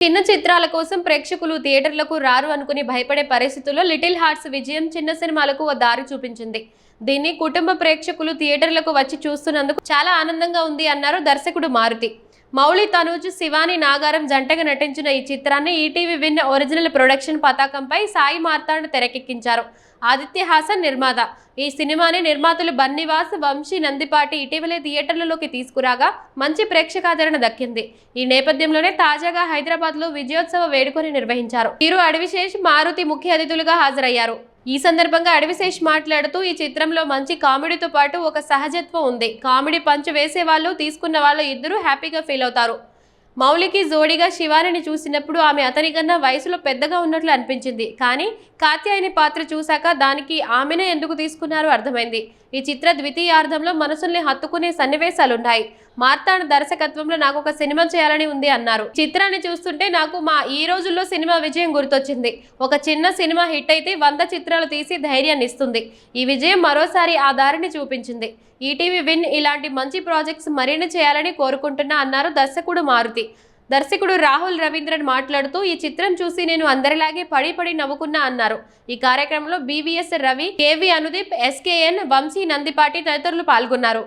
చిన్న చిత్రాల కోసం ప్రేక్షకులు థియేటర్లకు రారు అనుకుని భయపడే పరిస్థితుల్లో లిటిల్ హార్ట్స్ విజయం చిన్న సినిమాలకు ఓ దారి చూపించింది. దీన్ని కుటుంబ ప్రేక్షకులు థియేటర్లకు వచ్చి చూస్తున్నందుకు చాలా ఆనందంగా ఉంది అన్నారు దర్శకుడు మారుతి. మౌళి తనూజ్ శివాని నాగారం జంటగా నటించిన ఈ చిత్రాన్ని ఈటీవీ విన్ ఒరిజినల్ ప్రొడక్షన్ పతాకంపై సాయి మార్తాండ్ తెరకెక్కించారు. ఆదిత్య హాసన్ నిర్మాత. ఈ సినిమాని నిర్మాతలు బన్నివాస్ వంశీ నందిపాటి ఇటీవలే థియేటర్లలోకి తీసుకురాగా మంచి ప్రేక్షకాదరణ దక్కింది. ఈ నేపథ్యంలోనే తాజాగా హైదరాబాద్లో విజయోత్సవ వేడుకని నిర్వహించారు. హీరో అడవిశేష్ మారుతి ముఖ్య అతిథులుగా హాజరయ్యారు. ఈ సందర్భంగా అడవిశేష్ మాట్లాడుతూ ఈ చిత్రంలో మంచి కామెడీతో పాటు ఒక సహజత్వం ఉంది. కామెడీ పంచు వేసే వాళ్ళు తీసుకున్న వాళ్ళు ఇద్దరూ హ్యాపీగా ఫీల్ అవుతారు. మౌలికి జోడిగా శివానిని చూసినప్పుడు ఆమె అతనికన్నా వయసులో పెద్దగా ఉన్నట్లు అనిపించింది. కానీ కాత్యాయని పాత్ర చూశాక దానికి ఆమెనే ఎందుకు తీసుకున్నారో అర్థమైంది. ఈ చిత్ర ద్వితీయార్థంలో మనసుల్ని హత్తుకునే సన్నివేశాలున్నాయి. మార్తాండ్ దర్శకత్వంలో నాకు ఒక సినిమా చేయాలని ఉంది అన్నారు. చిత్రాన్ని చూస్తుంటే నాకు మా ఈ రోజుల్లో సినిమా విజయం గుర్తొచ్చింది. ఒక చిన్న సినిమా హిట్ అయితే వంద చిత్రాలు తీసి ధైర్యాన్ని ఇస్తుంది. ఈ విజయం మరోసారి ఆ దారిని చూపించింది. ఈటీవీ విన్ ఇలాంటి మంచి ప్రాజెక్ట్స్ మరిన్ని చేయాలని కోరుకుంటున్నా అన్నారు దర్శకుడు మారుతి. దర్శకుడు రాహుల్ రవీంద్రన్ మాట్లాడుతూ ఈ చిత్రం చూసి నేను అందరిలాగే పడి పడి నవ్వుకున్నా అన్నారు. ఈ కార్యక్రమంలో BVS Ravi KV Anudeep SKN Vamsi Nandipati తదితరులు పాల్గొన్నారు.